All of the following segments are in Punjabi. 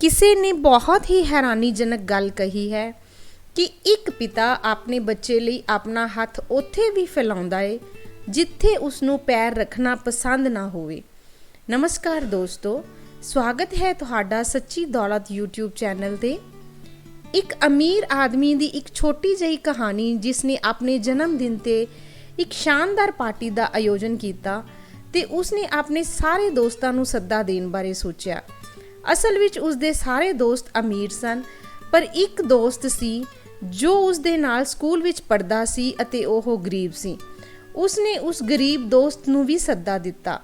ਕਿਸੇ ਨੇ ਬਹੁਤ ਹੀ ਹੈਰਾਨੀਜਨਕ ਗੱਲ ਕਹੀ ਹੈ ਕਿ ਇੱਕ ਪਿਤਾ ਆਪਣੇ ਬੱਚੇ ਲਈ ਆਪਣਾ ਹੱਥ ਉੱਥੇ ਵੀ ਫੈਲਾਉਂਦਾ ਏ, ਜਿੱਥੇ ਉਸ ਨੂੰ ਪੈਰ ਰੱਖਣਾ ਪਸੰਦ ਨਾ ਹੋਵੇ। ਨਮਸਕਾਰ ਦੋਸਤੋ, ਸਵਾਗਤ ਹੈ ਤੁਹਾਡਾ ਸੱਚੀ ਦੌਲਤ YouTube ਚੈਨਲ ਤੇ। ਇੱਕ ਅਮੀਰ ਆਦਮੀ ਦੀ ਇੱਕ ਛੋਟੀ ਜਿਹੀ ਕਹਾਣੀ ਜਿਸ ਨੇ ਆਪਣੇ ਜਨਮ ਦਿਨ ਤੇ ਇੱਕ ਸ਼ਾਨਦਾਰ ਪਾਰਟੀ ਦਾ ਆਯੋਜਨ ਕੀਤਾ ਤੇ ਉਸਨੇ ਆਪਣੇ ਸਾਰੇ ਦੋਸਤਾਂ ਨੂੰ ਸੱਦਾ ਦੇਣ ਬਾਰੇ ਸੋਚਿਆ। ਅਸਲ ਵਿੱਚ ਉਸਦੇ ਸਾਰੇ ਦੋਸਤ ਅਮੀਰ ਸਨ, ਪਰ ਇੱਕ ਦੋਸਤ ਸੀ ਜੋ ਉਸਦੇ ਨਾਲ ਸਕੂਲ ਵਿੱਚ ਪੜਦਾ ਸੀ ਅਤੇ ਉਹ ਗਰੀਬ ਸੀ। ਉਸਨੇ ਉਸ ਗਰੀਬ ਦੋਸਤ ਨੂੰ ਵੀ ਸੱਦਾ ਦਿੱਤਾ।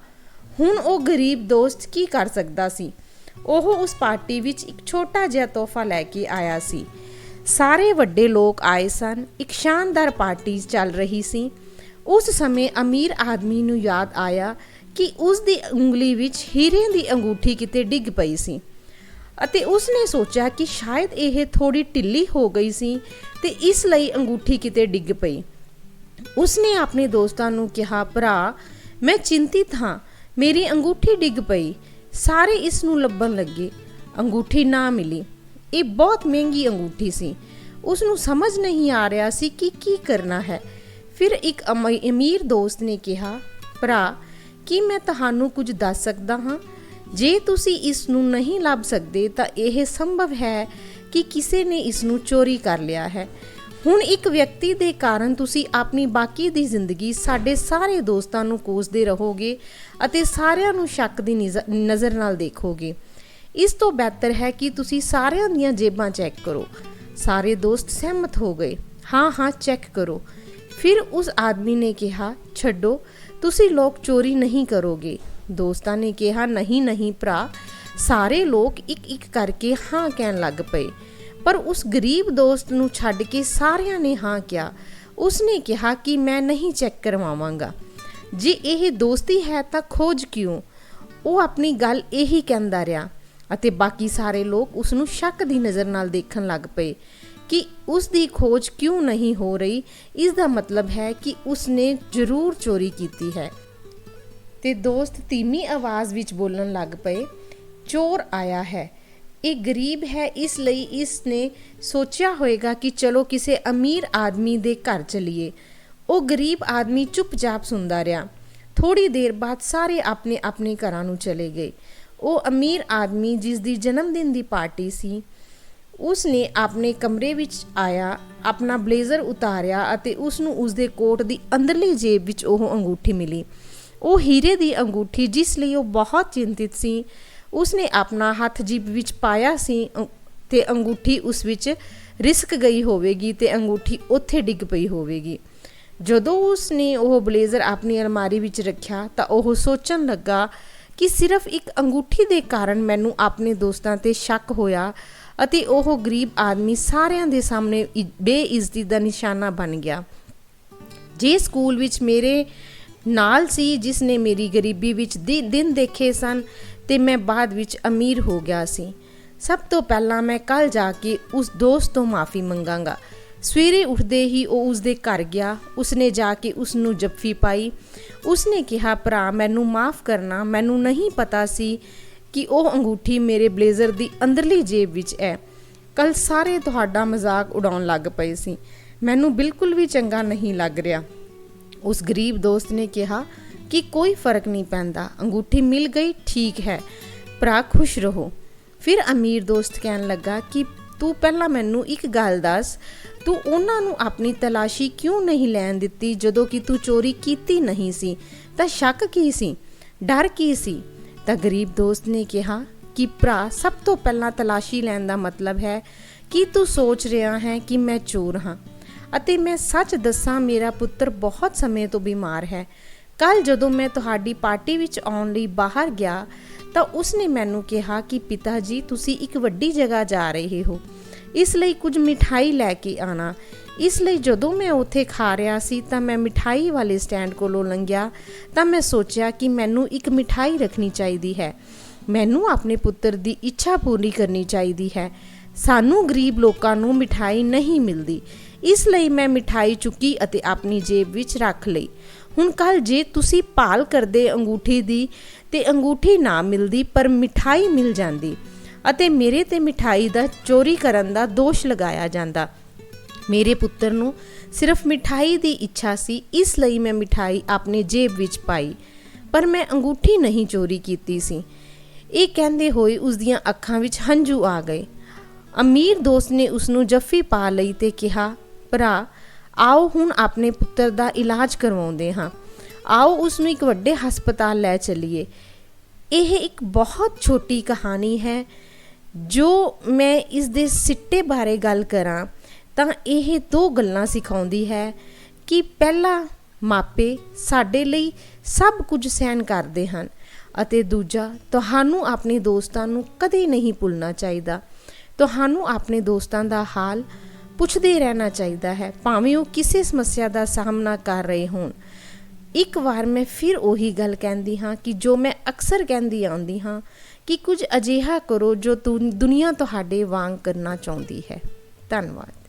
ਹੁਣ ਉਹ ਗਰੀਬ ਦੋਸਤ ਕੀ ਕਰ ਸਕਦਾ ਸੀ? ਉਹ ਉਸ ਪਾਰਟੀ ਵਿੱਚ ਇੱਕ ਛੋਟਾ ਜਿਹਾ ਤੋਹਫਾ ਲੈ ਕੇ ਆਇਆ ਸੀ। ਸਾਰੇ ਵੱਡੇ ਲੋਕ ਆਏ ਸਨ, ਇੱਕ ਸ਼ਾਨਦਾਰ ਪਾਰਟੀ ਚੱਲ ਰਹੀ ਸੀ। ਉਸ ਸਮੇਂ ਅਮੀਰ ਆਦਮੀ ਨੂੰ ਯਾਦ ਆਇਆ ਕਿ ਉਸ ਦੀ ਉਂਗਲੀ ਵਿੱਚ ਹੀਰੇ ਦੀ ਅੰਗੂਠੀ ਕਿਤੇ ਡਿੱਗ ਪਈ ਸੀ। ਅਤੇ ਉਸ ਨੇ ਸੋਚਿਆ ਕਿ ਸ਼ਾਇਦ ਇਹ ਥੋੜੀ ਢਿੱਲੀ ਹੋ ਗਈ ਸੀ ਤੇ ਇਸ ਲਈ ਅੰਗੂਠੀ ਕਿਤੇ ਡਿੱਗ ਪਈ। ਉਸਨੇ ਆਪਣੇ ਦੋਸਤਾਂ ਨੂੰ ਕਿਹਾ, ਭਰਾ, ਮੈਂ ਚਿੰਤਿਤ ਹਾਂ, ਮੇਰੀ ਅੰਗੂਠੀ ਡਿੱਗ ਪਈ। ਸਾਰੇ ਇਸ ਨੂੰ ਲੱਭਣ ਲੱਗੇ। ਅੰਗੂਠੀ ਨਾ ਮਿਲੀ। ਇਹ ਬਹੁਤ ਮਹਿੰਗੀ ਅੰਗੂਠੀ ਸੀ। ਉਸ ਨੂੰ ਸਮਝ ਨਹੀਂ ਆ ਰਿਹਾ ਸੀ ਕਿ ਕੀ ਕਰਨਾ ਹੈ। ਫਿਰ ਇੱਕ ਅਮ- ਅਮੀਰ ਦੋਸਤ ਨੇ ਕਿਹਾ, ਭਰਾ ਕੀ ਮੈਂ ਤੁਹਾਨੂੰ ਕੁਝ ਦੱਸ ਸਕਦਾ ਹਾਂ? ਜੇ ਤੁਸੀਂ ਇਸ ਨੂੰ ਨਹੀਂ ਲੱਭ ਸਕਦੇ, ਤਾਂ ਇਹ ਸੰਭਵ ਹੈ ਕਿ ਕਿਸੇ ਨੇ ਇਸ ਨੂੰ ਚੋਰੀ ਕਰ ਲਿਆ ਹੈ। ਹੁਣ ਇੱਕ ਵਿਅਕਤੀ ਦੇ ਕਾਰਨ ਤੁਸੀਂ ਆਪਣੀ ਬਾਕੀ ਦੀ ਜ਼ਿੰਦਗੀ ਸਾਡੇ ਸਾਰੇ ਦੋਸਤਾਂ ਨੂੰ ਕੋਸਦੇ ਰਹੋਗੇ ਅਤੇ ਸਾਰਿਆਂ ਨੂੰ ਸ਼ੱਕ ਦੀ ਨਿਜ਼- ਨਜ਼ਰ ਨਾਲ ਦੇਖੋਗੇ। ਇਸ ਤੋਂ ਬਿਹਤਰ ਹੈ ਕਿ ਤੁਸੀਂ ਸਾਰਿਆਂ ਦੀਆਂ ਜੇਬਾਂ ਚੈੱਕ ਕਰੋ। ਸਾਰੇ ਦੋਸਤ ਸਹਿਮਤ ਹੋ ਗਏ। ਹਾਂ ਹਾਂ, ਚੈੱਕ ਕਰੋ। ਫਿਰ ਉਸ ਆਦਮੀ ਨੇ ਕਿਹਾ, ਛੱਡੋ, ਤੁਸੀਂ ਲੋਕ ਚੋਰੀ ਨਹੀਂ ਕਰੋਗੇ। ਦੋਸਤਾਂ ਨੇ ਕਿਹਾ, ਨਹੀਂ ਨਹੀਂ ਭਰਾ, ਸਾਰੇ ਲੋਕ ਇੱਕ ਇੱਕ ਕਰਕੇ ਹਾਂ ਕਹਿਣ ਲੱਗ ਪਏ। ਪਰ ਉਸ ਗਰੀਬ ਦੋਸਤ ਨੂੰ ਛੱਡ ਕੇ ਸਾਰਿਆਂ ਨੇ ਹਾਂ ਕਿਹਾ। ਉਸਨੇ ਕਿਹਾ ਕਿ ਮੈਂ ਨਹੀਂ ਚੈੱਕ ਕਰਵਾਵਾਂਗਾ। ਜੇ ਇਹ ਦੋਸਤੀ ਹੈ ਤਾਂ ਖੋਜ ਕਿਉਂ? ਉਹ ਆਪਣੀ ਗੱਲ ਇਹੀ ਕਹਿੰਦਾ ਰਿਹਾ ਅਤੇ ਬਾਕੀ ਸਾਰੇ ਲੋਕ ਉਸ ਨੂੰ ਸ਼ੱਕ ਦੀ ਨਜ਼ਰ ਨਾਲ ਦੇਖਣ ਲੱਗ ਪਏ। ਕਿ ਉਸ ਦੀ ਖੋਜ ਕਿਉਂ ਨਹੀਂ ਹੋ ਰਹੀ? ਇਸ ਦਾ ਮਤਲਬ ਹੈ ਕਿ ਉਸ ਨੇ ਜ਼ਰੂਰ ਚੋਰੀ ਕੀਤੀ ਹੈ। ਤੇ ਦੋਸਤ, ਧੀਮੀ ਆਵਾਜ਼ ਵਿੱਚ ਬੋਲਣ ਲੱਗ ਪਏ, ਚੋਰ ਆਇਆ ਹੈ। ਇਹ ਗਰੀਬ ਹੈ, ਇਸ ਲਈ ਇਸ ਨੇ ਸੋਚਿਆ ਹੋਵੇਗਾ ਕਿ ਚਲੋ ਕਿਸੇ ਅਮੀਰ ਆਦਮੀ ਦੇ ਘਰ ਚਲੀਏ। ਉਹ ਗਰੀਬ ਆਦਮੀ ਚੁੱਪਚਾਪ ਸੁਣਦਾ ਰਿਹਾ। ਥੋੜੀ ਦੇਰ ਬਾਅਦ ਸਾਰੇ ਆਪਣੇ ਆਪਣੇ ਘਰਾਂ ਨੂੰ ਚਲੇ ਗਏ। ਉਹ ਅਮੀਰ ਆਦਮੀ ਜਿਸ ਦੀ ਜਨਮ ਦਿਨ ਦੀ ਪਾਰਟੀ ਸੀ ਉਸ ਨੇ ਆਪਣੇ ਕਮਰੇ ਵਿੱਚ ਆਇਆ, ਆਪਣਾ ਬਲੇਜ਼ਰ ਉਤਾਰਿਆ ਅਤੇ ਉਸ ਨੂੰ ਉਸਦੇ ਕੋਟ ਦੀ ਅੰਦਰਲੀ ਜੇਬ ਵਿੱਚ ਉਹ ਅੰਗੂਠੀ ਮਿਲੀ। ਉਹ ਹੀਰੇ ਦੀ ਅੰਗੂਠੀ ਜਿਸ ਲਈ ਉਹ ਬਹੁਤ ਚਿੰਤਿਤ ਸੀ, ਉਸਨੇ ਆਪਣਾ ਹੱਥ ਜੀਬ ਵਿੱਚ ਪਾਇਆ ਸੀ ਅ- ਤੇ ਅੰਗੂਠੀ ਉਸ ਵਿੱਚ ਰਿਸਕ ਗਈ ਹੋਵੇਗੀ ਤੇ ਅੰਗੂਠੀ ਉੱਥੇ ਡਿੱਗ ਪਈ ਹੋਵੇਗੀ। ਜਦੋਂ ਉਸਨੇ ਉਹ ਬਲੇਜ਼ਰ ਆਪਣੀ ਅਲਮਾਰੀ ਵਿੱਚ ਰੱਖਿਆ ਤਾਂ ਉਹ ਸੋਚਣ ਲੱਗਾ ਕਿ ਸਿਰਫ ਇੱਕ ਅੰਗੂਠੀ ਦੇ ਕਾਰਨ ਮੈਨੂੰ ਆਪਣੇ ਦੋਸਤਾਂ ਤੇ ਸ਼ੱਕ ਹੋਇਆ ਅਤੇ ਉਹ ਗਰੀਬ ਆਦਮੀ ਸਾਰਿਆਂ ਦੇ ਸਾਹਮਣੇ ਇ- ਬੇਇੱਜ਼ਤੀ ਦਾ ਨਿਸ਼ਾਨਾ ਬਣ ਗਿਆ। ਜੇ ਸਕੂਲ ਵਿੱਚ ਮੇਰੇ ਨਾਲ ਸੀ ਜਿਸ ਨੇ ਮੇਰੀ ਗਰੀਬੀ ਵਿੱਚ ਦਿਨ ਦੇਖੇ ਸਨ, ਤੇ ਮੈਂ ਬਾਅਦ ਵਿੱਚ ਅਮੀਰ ਹੋ ਗਿਆ ਸੀ। ਸਭ ਤੋਂ ਪਹਿਲਾਂ ਮੈਂ ਕੱਲ ਜਾ ਕੇ ਉਸ ਦੋਸਤ ਤੋਂ ਮਾਫੀ ਮੰਗਾਂਗਾ। ਸਵੇਰੇ ਉੱਠਦੇ ਹੀ ਉਹ ਉਸ ਦੇ ਘਰ ਗਿਆ। ਉਸਨੇ ਜਾ ਕੇ ਉਸ ਨੂੰ ਜੱਫੀ ਪਾਈ। ਉਸਨੇ ਕਿਹਾ, ਭਰਾ, ਮੈਨੂੰ ਮਾਫ ਕਰਨਾ। ਮੈਨੂੰ ਨਹੀਂ ਪਤਾ ਸੀ ਕਿ ਉਹ ਅੰਗੂਠੀ ਮੇਰੇ ਬਲੇਜ਼ਰ ਦੀ ਅੰਦਰਲੀ ਜੇਬ ਵਿੱਚ ਹੈ। ਕੱਲ ਸਾਰੇ ਤੁਹਾਡਾ ਮਜ਼ਾਕ ਉਡਾਉਣ ਲੱਗ ਪਏ ਸੀ। ਮੈਨੂੰ ਬਿਲਕੁਲ ਵੀ ਚੰਗਾ ਨਹੀਂ ਲੱਗ ਰਿਹਾ। ਉਸ ਗਰੀਬ ਦੋਸਤ ਨੇ ਕਿਹਾ ਕਿ ਕੋਈ ਫ਼ਰਕ ਨਹੀਂ ਪੈਂਦਾ। ਅੰਗੂਠੀ ਮਿਲ ਗਈ, ਠੀਕ ਹੈ। ਭਰਾ ਖੁਸ਼ ਰਹੋ। ਫਿਰ ਅਮੀਰ ਦੋਸਤ ਕਹਿਣ ਲੱਗਾ ਕਿ ਤੂੰ ਪਹਿਲਾਂ ਮੈਨੂੰ ਇੱਕ ਗੱਲ ਦੱਸ, ਤੂੰ ਉਹਨਾਂ ਨੂੰ ਆਪਣੀ ਤਲਾਸ਼ੀ ਕਿਉਂ ਨਹੀਂ ਲੈਣ ਦਿੱਤੀ ਜਦੋਂ ਕਿ ਤੂੰ ਚੋਰੀ ਕੀਤੀ ਨਹੀਂ ਸੀ? ਤਾਂ ਸ਼ੱਕ ਕੀ ਸੀ? ਡਰ ਕੀ ਸੀ? ਤਾਂ ਗਰੀਬ ਦੋਸਤ ਨੇ ਕਿਹਾ ਕਿ ਭਰਾ, ਸਭ ਤੋਂ ਪਹਿਲਾਂ ਤਲਾਸ਼ੀ ਲੈਣ ਦਾ ਮਤਲਬ ਹੈ ਕਿ ਤੂੰ ਸੋਚ ਰਿਹਾ ਹੈ ਕਿ ਮੈਂ ਚੋਰ ਹਾਂ ਅਤੇ ਮੈਂ ਸੱਚ ਦੱਸਾਂ, ਮੇਰਾ ਪੁੱਤਰ ਬਹੁਤ ਸਮੇਂ ਤੋਂ ਬਿਮਾਰ ਹੈ। ਕੱਲ ਜਦੋਂ ਮੈਂ ਤੁਹਾਡੀ ਪਾਰਟੀ ਵਿੱਚ ਆਉਣ ਲਈ ਬਾਹਰ ਗਿਆ ਤਾਂ ਉਸਨੇ ਮੈਨੂੰ ਕਿਹਾ ਕਿ ਪਿਤਾ ਜੀ, ਤੁਸੀਂ ਇੱਕ ਵੱਡੀ ਜਗ੍ਹਾ ਜਾ ਰਹੇ ਹੋ। ਇਸ ਲਈ ਕੁਝ ਮਿਠਾਈ ਲੈ ਕੇ ਆਣਾ। ਇਸ ਲਈ ਜਦੋਂ ਮੈਂ ਉੱਥੇ ਖਾ ਰਿਹਾ ਸੀ ਤਾਂ ਮੈਂ ਮਿਠਾਈ ਵਾਲੇ ਸਟੈਂਡ ਕੋਲੋਂ ਲੰਘਿਆ ਤਾਂ ਮੈਂ ਸੋਚਿਆ ਕਿ ਮੈਨੂੰ ਇੱਕ ਮਿਠਾਈ ਰੱਖਣੀ ਚਾਹੀਦੀ ਹੈ। ਮੈਨੂੰ ਆਪਣੇ ਪੁੱਤਰ ਦੀ ਇੱਛਾ ਪੂਰੀ ਕਰਨੀ ਚਾਹੀਦੀ ਹੈ। ਸਾਨੂੰ ਗਰੀਬ ਲੋਕਾਂ ਨੂੰ ਮਿਠਾਈ ਨਹੀਂ ਮਿਲਦੀ। ਇਸ ਲਈ ਮੈਂ ਮਿਠਾਈ ਚੁੱਕੀ ਅਤੇ ਆਪਣੀ ਜੇਬ ਵਿੱਚ ਰੱਖ ਲਈ। ਹੁਣ ਕੱਲ ਜੇ ਤੁਸੀਂ ਭਾਲ ਕਰਦੇ ਅੰਗੂਠੀ ਦੀ ਤੇ ਅੰਗੂਠੀ ਨਾ ਮਿਲਦੀ ਪਰ ਮਿਠਾਈ ਮਿਲ ਜਾਂਦੀ ਅਤੇ ਮੇਰੇ ਤੇ ਮਿਠਾਈ ਦਾ ਚੋਰੀ ਕਰਨ ਦਾ ਦੋਸ਼ ਲਗਾਇਆ ਜਾਂਦਾ। ਮੇਰੇ ਪੁੱਤਰ ਨੂੰ ਸਿਰਫ ਮਿਠਾਈ ਦੀ ਇੱਛਾ ਸੀ, ਇਸ ਲਈ ਮੈਂ ਮਿਠਾਈ ਆਪਣੇ ਜੇਬ ਵਿੱਚ ਪਾਈ, ਪਰ ਮੈਂ ਅੰਗੂਠੀ ਨਹੀਂ ਚੋਰੀ ਕੀਤੀ ਸੀ। ਇਹ ਕਹਿੰਦੇ ਹੋਏ ਉਸ ਦੀਆਂ ਅੱਖਾਂ ਵਿੱਚ ਹੰਝੂ ਆ ਗਏ। ਅਮੀਰ ਦੋਸਤ ਨੇ ਉਸ ਨੂੰ ਜੱਫੀ ਪਾ ਲਈ ਤੇ ਕਿਹਾ, ਭਰਾ, ਆਓ ਹੁਣ ਆਪਣੇ ਪੁੱਤਰ ਦਾ ਇਲਾਜ ਕਰਵਾਉਂਦੇ ਹਾਂ। ਆਓ ਉਸ ਨੂੰ ਇੱਕ ਵੱਡੇ ਹਸਪਤਾਲ ਲੈ ਚੱਲੀਏ। ਇਹ ਇੱਕ ਬਹੁਤ ਛੋਟੀ ਕਹਾਣੀ ਹੈ। ਜੋ ਮੈਂ ਇਸ ਦੇ ਸਿੱਟੇ ਬਾਰੇ ਗੱਲ ਕਰਾਂ, ਤਾਂ ਇਹ ਦੋ ਗੱਲਾਂ ਸਿਖਾਉਂਦੀ ਹੈ ਕਿ ਪਹਿਲਾ ਮਾਪੇ ਸਾਡੇ ਲਈ ਸਭ ਕੁਝ ਸਹਿਨ ਕਰਦੇ ਹਨ ਅਤੇ ਦੂਜਾ, ਤੁਹਾਨੂੰ ਆਪਣੇ ਦੋਸਤਾਂ ਨੂੰ ਕਦੇ ਨਹੀਂ ਭੁੱਲਣਾ ਚਾਹੀਦਾ। ਤੁਹਾਨੂੰ ਆਪਣੇ ਦੋਸਤਾਂ ਦਾ ਹਾਲ ਪੁੱਛਦੇ ਰਹਿਣਾ ਚਾਹੀਦਾ ਹੈ, ਭਾਵੇਂ ਉਹ ਕਿਸੇ ਸਮੱਸਿਆ ਦਾ ਸਾਹਮਣਾ ਕਰ ਰਹੇ ਹੋਣ। ਇੱਕ ਵਾਰ ਮੈਂ ਫਿਰ ਉਹੀ ਗੱਲ ਕਹਿੰਦੀ ਹਾਂ ਕਿ ਜੋ ਮੈਂ ਅਕਸਰ ਕਹਿੰਦੀ ਆਉਂਦੀ ਹਾਂ ਕਿ ਕੁਝ ਅਜਿਹਾ ਕਰੋ ਜੋ ਤੁ- ਦੁਨੀਆ ਤੁਹਾਡੇ ਵਾਂਗ ਕਰਨਾ ਚਾਹੁੰਦੀ ਹੈ। ਧੰਨਵਾਦ।